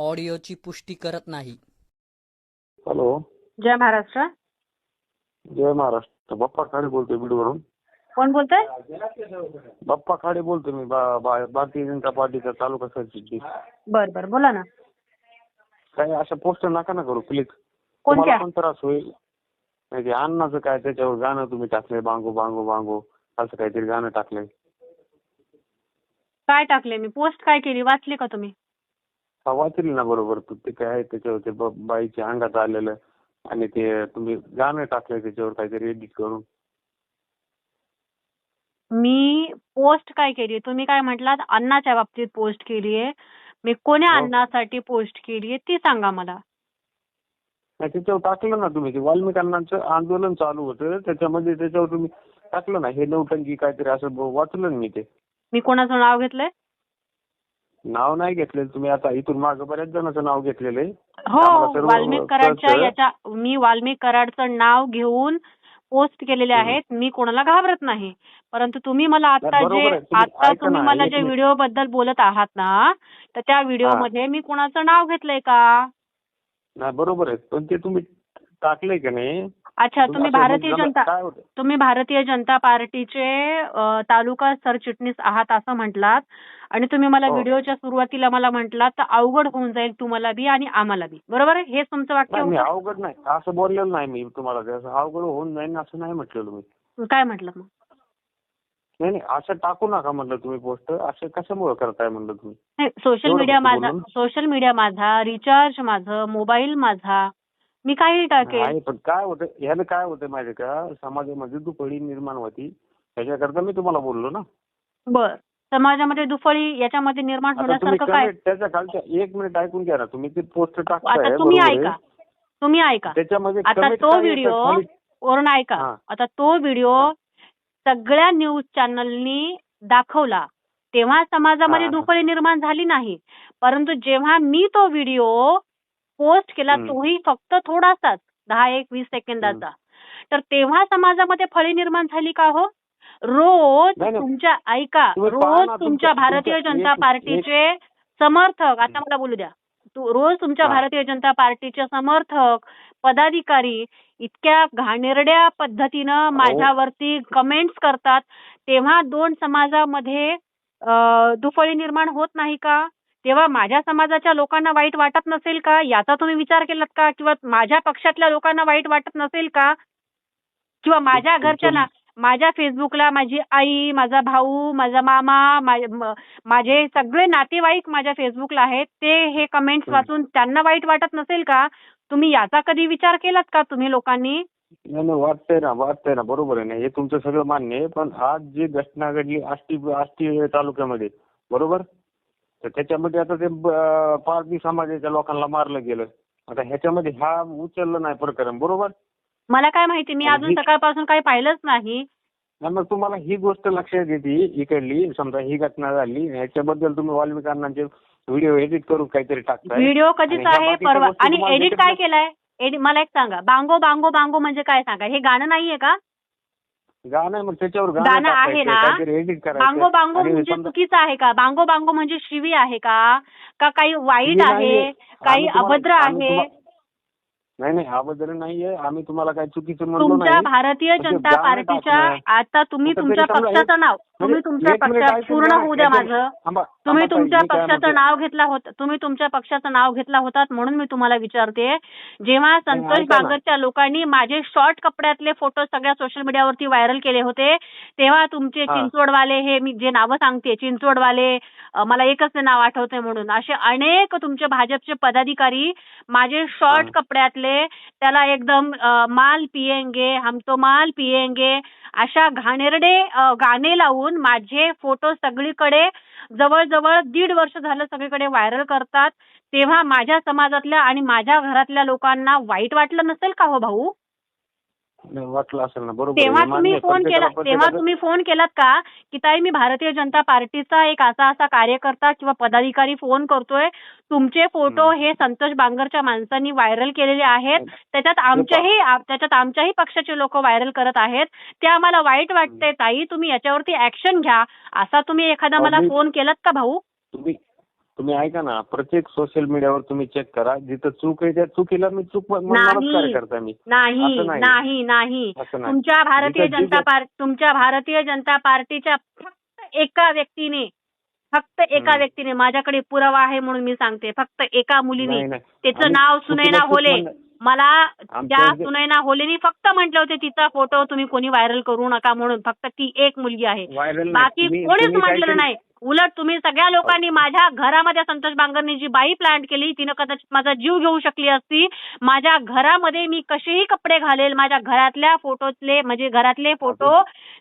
ऑडिओची पुष्टी करत नाही. हॅलो. जय महाराष्ट्र. जय महाराष्ट्र. बाप्पा खाडे बोलतोय बीडवरून. कोण बोलतोय? बाप्पा खाडे बोलतोय मी बा- बा- भारतीय जनता पार्टीचा तालुका सरचिटणीस. बर बर बोला ना. काही अशा पोस्टर नका ना करू प्लीज कोणत्या? तुम्हाला पण त्रास होईल. नाही ते अन्नाचं काय त्याच्यावर गाणं तुम्ही टाकलंय बांगो बांगो बांगो असं काहीतरी गाणं टाकलंय. काय टाकले मी? पोस्ट काय केली? वाचली का तुम्ही? हा वाचली ना बरोबर. तू ते काय आहे त्याच्यावर ते ब- बाईच्या अंगात आलेलं आणि ते तुम्ही गाणं टाकलंय त्याच्यावर काहीतरी एडिट करून. मी पोस्ट काय केली तुम्ही काय म्हटलात? अन्नाच्या बाबतीत पोस्ट केली आहे मी कोण्या हो. अन्नासाठी पोस्ट केली आहे ती सांगा मला. नाही त्याच्यावर टाकलं ना तुम्ही. ते वाल्मिकांनाचं आंदोलन चालू होतं. त्याच्यामध्ये त्याच्यावर तुम्ही टाकलं ना हे नौटंकी काहीतरी असं ब- वाचलं ना मी ते. मी कोणाचं नाव घेतलंय? नाव नाही घेतलेलं तुम्ही आता इथून मागं बऱ्याच जणांचं नाव घेतलेलं आहे हो सर्व वाल्मिक कराडच्या कळतं. याच्या मी वाल्मिक कराडचं नाव घेऊन पोस्ट केलेले. आहेत मी कोणाला घाबरत नाही परंतु तुम्ही मला आता नाही, बरोबर जे आहे. तुम्ही आता ऐका तुम्ही ना, मला एक जे मिनिट. व्हिडिओ बद्दल बोलत आहात ना तर त्या व्हिडिओमध्ये मी कोणाचं नाव घेतलंय का नाही बरोबर आहे पण ते तुम्ही टाकलंय का नाही अच्छा तुम्ही भारतीय जनता तुम्ही भारतीय जनता पार्टीचे तालुका सरचिटणीस आहात असं म्हटलात आणि तुम्ही मला हो. व्हिडिओच्या सुरुवातीला मला म्हटलात तर अवघड होऊन जाईल तुम्हाला बी आणि आम्हाला बी. बरोबर आहे? हेच तुमचं वाक्य होतं? अवघड नाही. असं बोललेलं नाही मी तुम्हाला. ते असं अवघड होऊन जाईल असं नाही म्हटलेलं मी. काय म्हटलं मग? नाही नाही. असं टाकू नका म्हणलं तुम्ही पोस्ट. असं कशामुळे करताय म्हणलं तुम्ही? नाही सोशल एवढं मीडिया माझा बोलून? सोशल मीडिया माझा रिचार्ज माझं मोबाईल माझा मी काही टाकेल आहे पण काय होतं ह्यानं काय होतं माहिती का? समाजामध्ये दुपडी निर्माण होती. त्याच्याकरता मी तुम्हाला बोललो ना. बर. समाजामध्ये दुफळी याच्यामध्ये निर्माण आता तुम्ही होण्यासारखं काय? त्याच्या खालच्या एक मिनिट ऐकून घ्या ना. तुम्ही ते पोस्ट आता टाकताय तुम्ही बरोबर आहे. ऐका. तुम्ही ऐका. त्याच्यामध्ये आता comment तो काय व्हिडिओ खाली? वरून ऐका. हा. आता तो व्हिडिओ हा. सगळ्या न्यूज चॅनलनी दाखवला. तेव्हा समाजामध्ये हा. दुफळी निर्माण झाली नाही. परंतु जेव्हा मी तो व्हिडिओ पोस्ट केला. तोही फक्त थोडासाच दहा एक वीस सेकंदाचा. तर तेव्हा समाजामध्ये फळी निर्माण झाली का हो? रोज. तुमच्या ऐका रोज तुमच्या भारतीय जनता पार्टीचे समर्थक आता मला बोलू द्या. तू रोज तुमच्या हा. भारतीय जनता पार्टीचे समर्थक पदाधिकारी इतक्या घाणेरड्या पद्धतीनं माझ्यावरती कमेंट्स करतात तेव्हा दोन समाजामध्ये दुफळी निर्माण होत नाही का? तेव्हा माझ्या समाजाच्या लोकांना वाईट वाटत नसेल का? याचा तुम्ही विचार केलात का? किंवा माझ्या पक्षातल्या लोकांना वाईट वाटत नसेल का? किंवा माझ्या तुमचं- घरच्यांना? माझ्या फेसबुकला माझी आई माझा भाऊ माझा मामा माझे सगळे नातेवाईक माझ्या फेसबुकला आहेत. ते हे कमेंट्स. वाचून त्यांना वाईट वाटत नसेल का? तुम्ही याचा कधी विचार केलात का तुम्ही लोकांनी? नाही वाटतंय ना वाटतंय ना बरोबर आहे ना. हे तुमचं सगळं मान्य आहे पण आज जी घटना घडली आष्टी आष्टी तालुक्यामध्ये बरोबर? तर त्याच्यामध्ये आता ते पारधी समाजाच्या लोकांना मारलं गेलं. आता ह्याच्यामध्ये हा उचललं नाही प्रकरण बरोबर? मला काय माहिती मी अजून सकाळपासून काही पाहिलंच नाही. मग तुम्हाला ही गोष्ट लक्षात येते इकडली समजा ही घटना झाली ह्याच्याबद्दल तुम्ही वाल्मिकांनाचे व्हिडिओ एडिट करून काहीतरी टाकताय. व्हिडिओ कधीच आहे परवा आणि एडिट काय केलंय? मला एक सांगा बांगो बांगो बांगो म्हणजे काय सांगा? हे गाणं नाहीये का? गाणं आहे, मग त्याच्यावर गाणं आहे टाकायचं, ना? काहीतरी बांगो बांगो आणि म्हणजे समजा- चुकीचं आहे का? बांगो बांगो म्हणजे शिवी आहे का? का काही वाईट आहे. काही आम्ही तुम्हाला- अभद्र आम्ही आहे? तुम्हा- नाही नाही अभद्र नाहीये. आम्ही तुम्हाला काही चुकीचं म्हणलो तुमच्या नाही. भारतीय पण ते जनता पार्टीच्या आता तुम्ही तुमच्या पक्षाचं नाव. तुम्ही म्हणजे तुमच्या पक्षात पूर्ण. होऊ द्या माझं. तुम्ही तुमच्या पक्षाचं नाव घेतला होता तुम्ही तुमच्या पक्षाचं नाव घेतला होतात म्हणून मी तुम्हाला विचारते. जेव्हा संतोष. बागरच्या लोकांनी माझे शॉर्ट कपड्यातले फोटो सगळ्या सोशल मीडियावरती व्हायरल केले होते तेव्हा तुमचे हा. चिंचवडवाले हे मी जे नावं सांगते चिंचवडवाले अं, मला एकच नाव आठवते म्हणून असे अनेक तुमचे भाजपचे पदाधिकारी माझे शॉर्ट हा. कपड्यातले त्याला एकदम अं, माल पिएंगे हम तो माल पिएंगे अशा घाणेरडे अं, गाणे लावून माझे फोटो सगळीकडे जवळजवळ दीड वर्ष झालं सगळीकडे व्हायरल करतात तेव्हा माझ्या समाजातल्या आणि माझ्या घरातल्या लोकांना वाईट वाटलं नसेल का हो भाऊ वाटलं असेल ना बरोबर. तेव्हा तुम्ही. फोन केला तेव्हा तुम्ही फोन केलात का? की ताई मी भारतीय जनता पार्टीचा एक असा असा कार्यकर्ता किंवा पदाधिकारी फोन करतोय. तुमचे फोटो. हे संतोष बांगरच्या माणसांनी व्हायरल केलेले आहेत. त्याच्यात आमच्याही त्याच्यात आमच्याही पक्षाचे लोक व्हायरल करत आहेत. ते आम्हाला वाईट वाटतंय ताई. तुम्ही याच्यावरती ऍक्शन घ्या. असा तुम्ही एखादा मला फोन केलात का भाऊ? तुम्ही तुम्ही ऐका ना प्रत्येक सोशल मीडियावर तुम्ही चेक करा. जिथं चूक आहे त्या चुकीला मी चूक. कार्यकर्ता मी नाही. असं नाही. नाही नाही. असं नाही. तुमच्या भारतीय जिथं- जनता जिथं- पार्टी तुमच्या भारतीय जनता पार्टीच्या फक्त एका व्यक्तीने फक्त एका हम्म. व्यक्तीने माझ्याकडे पुरावा आहे म्हणून मी सांगते. फक्त एका मुलीने. नाही नाही. त्याचं आम्ही नाव चुकीला सुनैना चूक होले मला त्या इथे- सुनैना होलेनी फक्त म्हटले होते तिचा फोटो तुम्ही कोणी व्हायरल करू नका म्हणून. फक्त ती एक मुलगी आहे. व्हायरल. बाकी कोणीच म्हटलेलं नाही. उलट तुम्ही सगळ्या लोकांनी माझ्या घरामध्ये संतोष बांगरनी जी बाई प्लांट केली तिनं कदाचित माझा जीव घेऊ शकली असती. माझ्या घरामध्ये मी कसेही कपडे घालेल माझ्या घरातल्या फोटोतले म्हणजे घरातले फोटो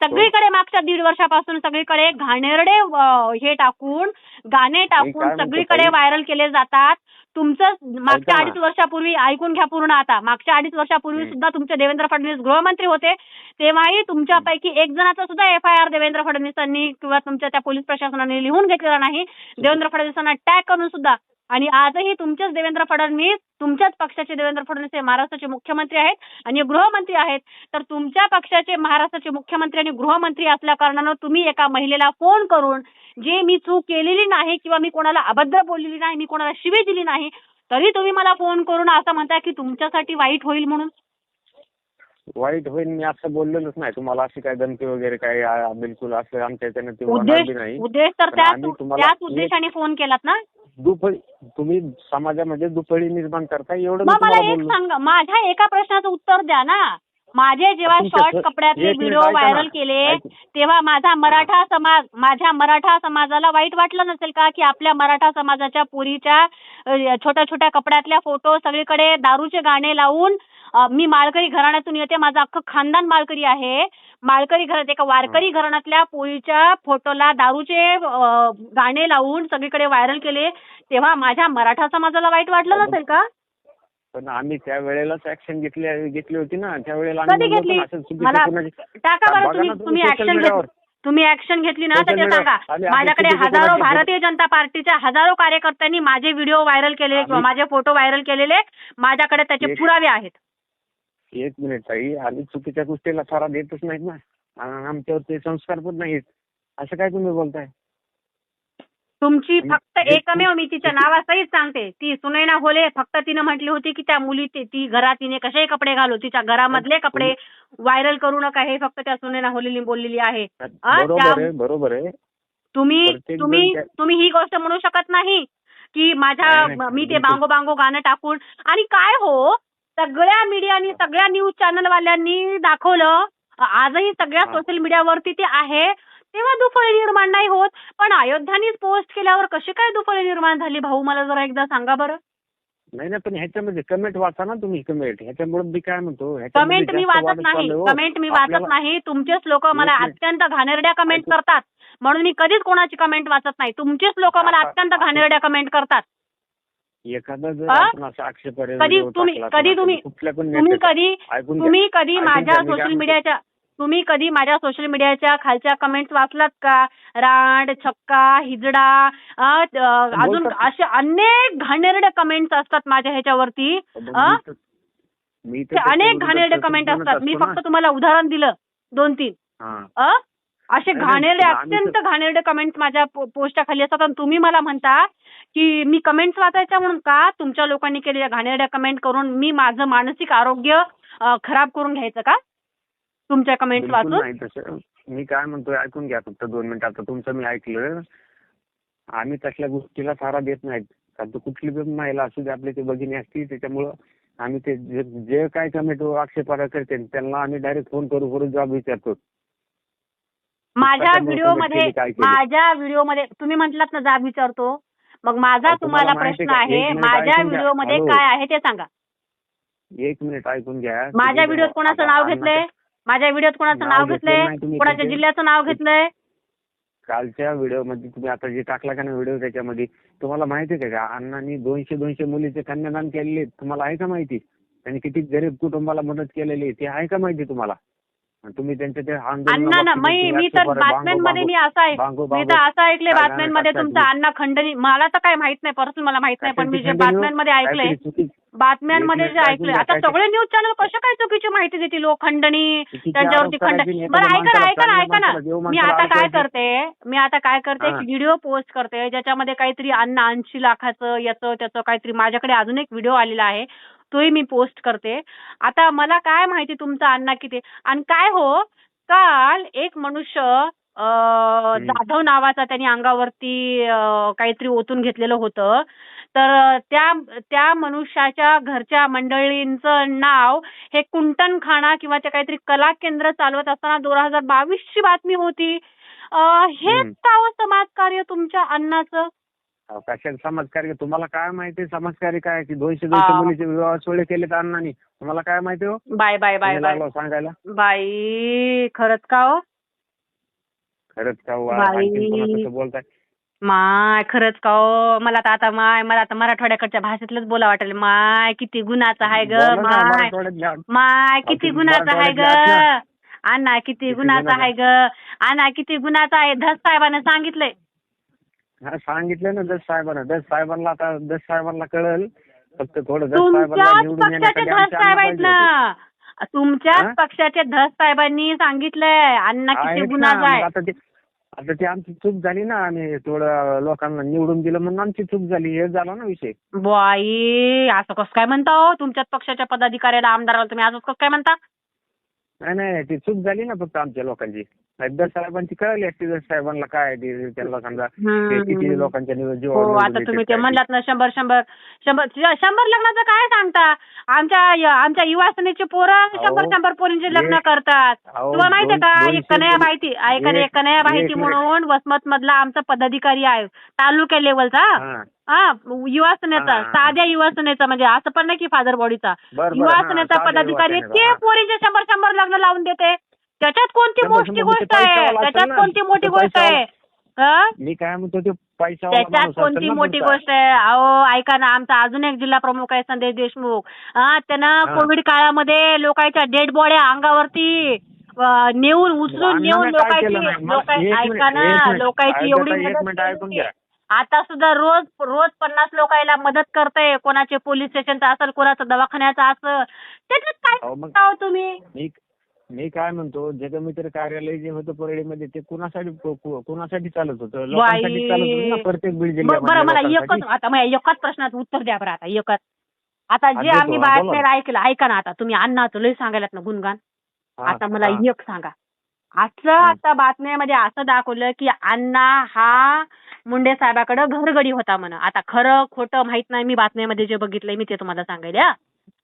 सगळीकडे मागच्या दीड वर्षापासून सगळीकडे घाणेरडे अं, हे टाकून गाणे टाकून म्हणतो सगळीकडे ताई? व्हायरल केले जातात. तुमचं मागच्या. अडीच वर्षापूर्वी ऐकून घ्या पूर्ण आता मागच्या अडीच वर्षापूर्वी. सुद्धा तुमचे देवेंद्र फडणवीस गृहमंत्री होते तेव्हाही तुमच्यापैकी एक जणाचा सुद्धा एफ आय आर देवेंद्र फडणवीसांनी किंवा तुमच्या त्या पोलीस प्रशासनाने लिहून घेतलेला नाही देवेंद्र फडणवीसांना टॅग करून सुद्धा आणि आजही तुमचेच देवेंद्र फडणवीस तुमच्याच पक्षाचे देवेंद्र फडणवीस हे महाराष्ट्राचे मुख्यमंत्री आहेत आणि गृहमंत्री आहेत. तर तुमच्या पक्षाचे महाराष्ट्राचे मुख्यमंत्री आणि गृहमंत्री असल्या कारणानं तुम्ही एका महिलेला फोन करून जे मी चूक केलेली नाही किंवा मी कोणाला अभद्र बोललेली नाही मी कोणाला शिवी दिली नाही तरी तुम्ही मला फोन करून असं म्हणताय की तुमच्यासाठी वाईट होईल म्हणून? वाईट होईल मी असं बोललेलोच नाही. तुम्हाला अशी काय धमकी वगैरे काय बिलकुल असं आमच्या उद्देश नाही. उद्देश तर त्याच उद्देशाने फोन केलात ना? दुफळी तुम्ही समाजामध्ये दुफळी निर्माण करताय एवढं मी मग मला तुम्हाला एक बोललो. सांगा माझ्या एका प्रश्नाचं उत्तर द्या ना. माझे जेव्हा तुमच्या शॉर्ट कपड्यातले एक मिनिट व्हिडिओ ऐका ना. व्हायरल केले ऐक- तेव्हा माझा मराठा समाज माझ्या मराठा समाजाला वाईट वाटलं नसेल का की आपल्या मराठा समाजाच्या पुरीच्या छोट्या छोट्या कपड्यातल्या फोटो सगळीकडे दारूचे गाणे लावून अ, मी माळकरी घराण्यातून येते माझं अख्खं खानदान माळकरी आहे. माळकरी घरात एका वारकरी घराण्यातल्या पोळीच्या फोटोला दारूचे गाणे लावून सगळीकडे व्हायरल केले. तेव्हा माझ्या मराठा समाजाला वाईट वाटलं नसेल का? पण आम्ही त्या वेळेलाच ऍक्शन घेतली घेतली होती ना. त्यावेळेला कधी घेतली? मला टाका बरं तुम्ही ऍक्शन. घेतली तुम्ही ऍक्शन घेतली ना तर सांगा माझ्याकडे हजारो भारतीय जनता पार्टीच्या हजारो कार्यकर्त्यांनी माझे व्हिडिओ व्हायरल केलेले किंवा माझे फोटो व्हायरल केलेले. माझ्याकडे त्याचे पुरावे आहेत. एक मिनिट ताई. आम्ही चुकीच्या गोष्टीला थारा देतच नाहीत ना. आमच्यावर ते संस्कार पण नाहीत असं काय तुम्ही बोलताय? तुमची फक्त एकमेव मी तिच्या नावासहित सांगते. ती सुनैना होले फक्त तिनं म्हटली होती की त्या मुली ती- ती घरात तिने कसेही कपडे घालू? तिच्या घरामधले कपडे व्हायरल करू नका. हे फक्त त्या सुनैना होलेनी बोललेली आहे. बरोबर त्या- आहे बरोबर आहे. तुम्ही प्रत्येक जण तुम्ही त्या- तुम्ही ही गोष्ट म्हणू शकत नाही की माझ्या नाही, नाही, मी ते. बांगो बांगो गाणं टाकून आणि काय हो? सगळ्या मीडियानी सगळ्या न्यूज चॅनल वाल्यांनी दाखवलं. आजही सगळ्या. सोशल मीडियावरती ते आहे. तेव्हा दुफळी निर्माण नाही होत. पण अयोध्यानीच पोस्ट केल्यावर कशी काय दुफळी निर्माण झाली भाऊ? मला जरा एकदा सांगा बरं. नाही नाही पण ह्याच्यामध्ये कमेंट वाचा ना तुम्ही कमेंट ह्याच्यामुळे मी काय म्हणतो? कमेंट मी वाचत नाही. चाललंय हो. कमेंट मी वाचत नाही. तुमचेच लोक मला. अत्यंत घाणेरड्या कमेंट करतात. म्हणून मी कधीच कोणाची कमेंट वाचत नाही. तुमचेच लोक मला अत्यंत घाणेरड्या कमेंट करतात. एखादा जर? आपण असा कधी तुम्ही- कधी तुम्ही- कुठल्या पण तुम्ही नेत्याचा- कधी ऐकून घ्या. तुम्ही कधी ऐकून माझ्या घ्या, मी काय सोशल म्हणतो. मीडियाच्या तुम्ही कधी माझ्या सोशल मीडियाच्या खालच्या कमेंट्स वाचलात का रांड छक्का हिजडा अं, त- अजून बोलतात. असे अनेक घाणेरडे कमेंट्स असतात माझ्या ह्याच्यावरती मग अं? मी तर- मी तर ते अनेक घाणेरडे कमेंट असतात मी असतो फक्त. तुम्हाला उदाहरण दिलं दोन तीन हा. अ असे घाणेरडे अत्यंत घाणेरडे कमेंट्स माझ्या पो- पोस्टच्या खाली असतात आणि तुम्ही मला म्हणता की मी कमेंट्स वाचायच्या म्हणून का? तुमच्या लोकांनी केलेल्या घाणेरड्या कमेंट करून मी माझं मानसिक आरोग्य खराब करून घ्यायचं का? तुमच्या कमेंट्स बिलकुल वाचून? मी काय म्हणतोय ऐकून घ्या फक्त दोन मिनिटं. आता तुमचं मी ऐकलं. आम्ही तसल्या गोष्टीला सारा देत नाहीत. कारण तो कुठली पण महिला असू दे आपली ते भगिनी असती त्याच्यामुळं आम्ही ते जे काय कमेंट आक्षेपार्ह करते त्यांना आम्ही डायरेक्ट फोन करू करू जॉब विचारतो. माझ्या व्हिडिओमध्ये काय केली? माझ्या व्हिडिओमध्ये तुम्ही म्हटलात ना जाब विचारतो मग माझा तुम्हाला प्रश्न? आहे माझ्या. व्हिडिओमध्ये हॅलो. काय आहे ते सांगा एक मिनिट ऐकून घ्या माझ्या व्हिडिओत कोणाचं नाव घेतलंय माझ्या व्हिडिओत कोणाचं नाव घेतलंय कोणाच्या. जिल्ह्याचं नाव घेतलंय कालच्या व्हिडिओमध्ये तुम्ही आता जे टाकला का ना व्हिडिओ त्याच्यामध्ये तुम्हाला माहिती आहे का अण्णांनी दोनशे दोनशे मुलीचे कन्यादान केलेले. तुम्हाला आहे का माहिती त्यांनी किती गरीब कुटुंबाला मदत केलेली आहे ते आहे का माहिती तुम्हाला आणि तुम्ही त्यांच्या ते अण्णा ना मी मी तर बातम्यांमध्ये मी असं आहे बांगो मी तर असं ऐकलंय काय बातम्यांमध्ये तुमचा अण्णा खंडणी मला तर काय माहीत नाही पर्सनल मला माहीत नाही पण मी जे बातम्यांमध्ये ऐकलंय बातम्यांमध्ये जे ऐकले ऐकून आता सगळे न्यूज चॅनल कसे काय चुकीची माहिती देतील लोक? खंडणी त्यांच्यावरती नाही, बरं ऐका ऐका ऐका ना. मी आता काय. करते मी आता काय करते? एक. व्हिडिओ पोस्ट करते ज्याच्यामध्ये काहीतरी अन्न ऐंशी लाखाचं याचं त्याचं काहीतरी माझ्याकडे अजून एक व्हिडिओ आलेला आहे. तोही मी पोस्ट करते. आता मला काय माहिती तुमचा अण्णा किती? आणि काय हो काल एक मनुष्य जाधव नावाचा त्यांनी अंगावरती काहीतरी ओतून घेतलेलं होतं. तर त्या त्या मनुष्याच्या घरच्या मंडळींचं नाव हे कुंटणखाना किंवा ते काहीतरी कला केंद्र चालवत असताना दोन हजार बावीस ची बातमी होती. हे हम्म. का समाजकार्य तुमच्या अण्णाचं? कशाला समाजकार्य तुम्हाला काय माहिती समाजकार्य काय की दोनशे दोनशे. मुलीचे विवाह सोहळे केलेत अण्णांनी. तुम्हाला काय माहिती हो? बाय बाय बाय तुम्ही बाय. लागलो सांगायला? बाई खरंच का हो? खरंच का हो? बाई. आणखीन कसं बोलताय? माय खरंच का हो? मला तर आता माय मला आता मराठवाड्याकडच्या भाषेतलंच बोला वाटेल. माय किती गुणाचं आहे ग बोला ना, माय. मराठवाड्यात घ्या. माय किती तुम्ही गुणाचं आहे ग. मराठवाड्यात अण्णा किती किती गुणाचं गुणाचं? आहे? ग. अण्णा किती गुणाचं आहे? धस साहेबानं सांगितलंय. हा सांगितलं ना दस साहेबांना. दस साहेबांना आता दस साहेबांना कळल. फक्त थोडं दस साहेबांना तुमच्याच निवडून पक्षाचे येण्यासाठी धस आमचे साहेब अण्णा आहेत पाहिजे होते. ना तुमच्याच हा? पक्षाचे धस साहेबांनी सांगितलंय. अण्णा किती आहेत ना, मग आहे आता ते आता ती आमची चूक झाली ना आम्ही थोडं लोकांना निवडून दिलं म्हणून आमची चूक झाली. हे झाला ना विषय. बाई असं कसं काय म्हणता हो? तुमच्याच पक्षाच्या पदाधिकाऱ्याला आमदाराला तुम्ही असंच कसं काय म्हणता? नाही नाही ती चूक झाली ना फक्त आमच्या लोकांची दस साहेबांची कळली असती दस साहेबांना काय ते त्यांना समजा ते किती. लोकांच्या जीवावर हो आता तुम्ही ते. म्हणलात ना शंभर शंभर शंभर शंभर लग्नाचं काय सांगता आमच्या आमच्या युवा सेनेचे पोरं अहो, शंभर शंभर पोरींचे लग्न एक- करतात अहो, तुम्हाला माहितीये दोन- का दोनशे एक कन्या पोरी- माहिती ऐका एक- एक कन्या माहिती. म्हणून वसमत मधला आमचा पदाधिकारी आहे तालुक्या लेवलचा हा. हा युवा सेनेचा हा. साध्या युवा सेनेचा म्हणजे असं पण नाही की फादर बॉडीचा बरं, बरं, युवा हा, सेनेचा साध्या पदाधिकारी ते हा. पोरींचे शंभर शंभर लग्न लावून देते त्याच्यात कोणती शंभर- मोठी शंभर गोष्ट ते आहे असेल त्याच्यात ना. कोणती मोठी तो गोष्ट आहे? मी काय म्हणतो ते पैसा त्याच्यात कोणती मोठी गोष्ट आहे? अहो ऐका ना आमचा अजून एक जिल्हा प्रमुख आहे संदेश देशमुख. त्यानं. कोविड काळामध्ये लोकांच्या डेड बॉड्या अंगावरती नेऊन उचलून नेऊन लोकांची ऐका ना. लोकांची एवढी. आता सुद्धा रोज रोज पन्नास लोकांना मदत करते कोणाचे पोलीस स्टेशनचं असेल कोणाचं दवाखान्याचं असेल. त्याच्यात काय हो तुम्ही? मी काय म्हणतो जगमित्र कार्यालय जे होतं परळीमध्ये ते कुणासाठी कुणासाठी चालत होतं? लोकांसाठी चालत होतं ना प्रत्येक बीड बरं मला. एकच आता मला एकाच प्रश्नाचं उत्तर द्या बरं आता एकच. आता जे आम्ही बातम्या ऐकलं ऐका ना आता तुम्ही अण्णाचं लय सांगायलात ना गुणगान. आता मला. एक सांगा. असं आता बातम्यामध्ये असं दाखवलं की अण्णा हा मुंडे साहेबाकडे घरगडी होता म्हण. आता खरं खोटं माहीत नाही मी बातम्यामध्ये जे बघितलंय मी ते तुम्हाला सांगेल हा.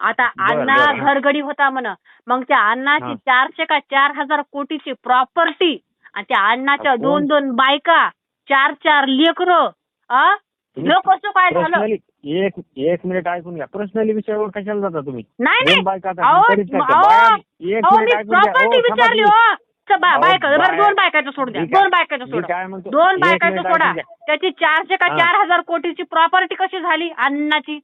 आता अण्णा बरं. घरगडी होता म्हण मग त्या अण्णाची हा. चारशे का चार हजार कोटीची प्रॉपर्टी आणि त्या अण्णाच्या? दोन दोन बायका चार चार लेकरं तुम्ही लोक कसं काय झालं पर्सनली एक एक मिनिट ऐकून घ्या पर्सनली विषयावर कशाला जाता तुम्ही नाही दोन नाही बायका आता अहो, करीत नाही का? अहो, बाया- एक अहो, मी मिनिट ऐकून घ्या. प्रॉपर्टी विचारली. हो च- बा- अहो, बायका बरं बाया- दोन बायकाचं सोड द्या मी काय- दोन बायकाचं मी सोडा काय म्हणतो दोन एक बायकाचं मिनिट सोडा ऐकून घ्या. त्याची चारशे का हा. चार हजार कोटीची प्रॉपर्टी कशी झाली अन्नाची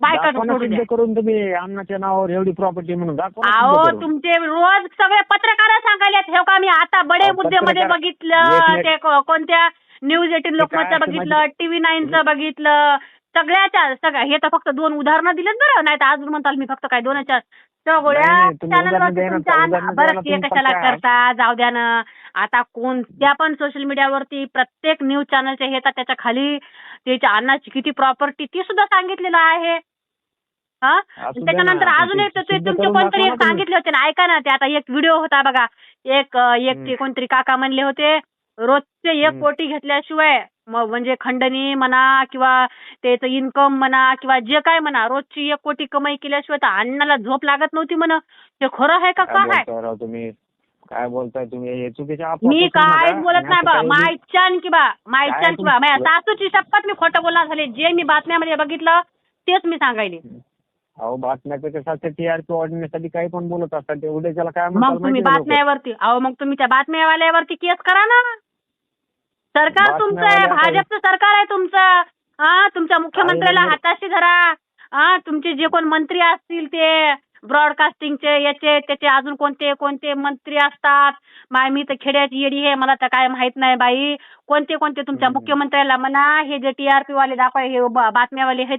बायकाचं दाखवा ना सोडून द्या सिद्ध करून तुम्ही अन्नाच्या नावावर एवढी प्रॉपर्टी म्हणून दाखवा ना सिद्ध अहो करून. तुमचे रोज सगळे पत्रकार सांगायला हे का मी आता बडे अहो, मुद्द्यामध्ये पत्रकार- बघितलं मिनिट. ते को- कोणत्या न्यूज एटीन काय लोकमतचं बघितलं म्हणजे- टीव्ही नाईनचं बघितलं सगळ्याच्या सगळ्या हे तर फक्त दोन उदाहरणं दिलेत बरं नाही तर अजून म्हणताल मी फक्त काय दोनच्या सगळ्या नाही, नाही, तुम्ही चॅनलवरती उदाहरणं द्या ना, तुमच्या बरं ते तुम्ही कशाला. करता जाऊ द्या ना आता कोणत्या पण सोशल मीडियावरती प्रत्येक न्यूज चॅनलचे हे तर त्याच्याखाली त्याच्या अन्नाची किती प्रॉपर्टी ती सुद्धा सांगितलेलं आहे हा? त्याच्यानंतर अजून ते एक ते तुमचे कोणतरी एक. सांगितले होते ना ऐका ना ते आता एक व्हिडिओ होता बघा. एक एक. ते कोणतरी काका म्हणले होते रोजचे एक. कोटी घेतल्याशिवाय म्हणजे खंडणी म्हणा किंवा त्याचं इन्कम म्हणा किंवा जे काय म्हणा रोजची एक कोटी कमाई केल्याशिवाय तर अण्णाला झोप लागत नव्हती म्हण. हे खरं आहे का काय काय आहे? बोलताय तुम्ही? काय चुकीच्या मी. काहीच बोलत नाही बा मायच्यान की बा मायच्यान की बा. सासूची शपथ मी खोटं बोलणार झाले जे मी बातम्यामध्ये बघितलं तेच मी सांगायले. अहो बातम्याचं कसं असतं टीआरपी वाढवण्यासाठी काही पण बोलत असतात ते उद्याच्याला काय मग म्हणतात तुम्ही? बातम्यावरती अहो मग तुम्ही त्या बातम्यावाल्यावरती केस करा ना सरकार तुमचं आहे बातम्यावाल्या भाजपचं सरकार आहे तुमचं हा तुमच्या मुख्यमंत्र्याला. हाताशी धरा हा तुमचे जे कोण मंत्री असतील ते ब्रॉडकास्टिंगचे याचे त्याचे अजून कोणते कोणते मंत्री असतात माय मी तर खेड्याची येडी आहे मला तर काय माहीत नाही बाई कोणते कोणते तुमच्या हम्म. मुख्यमंत्र्याला म्हणा हे जे टीआरपी वाले दाखवा हे ब- बातम्यावाले आहेत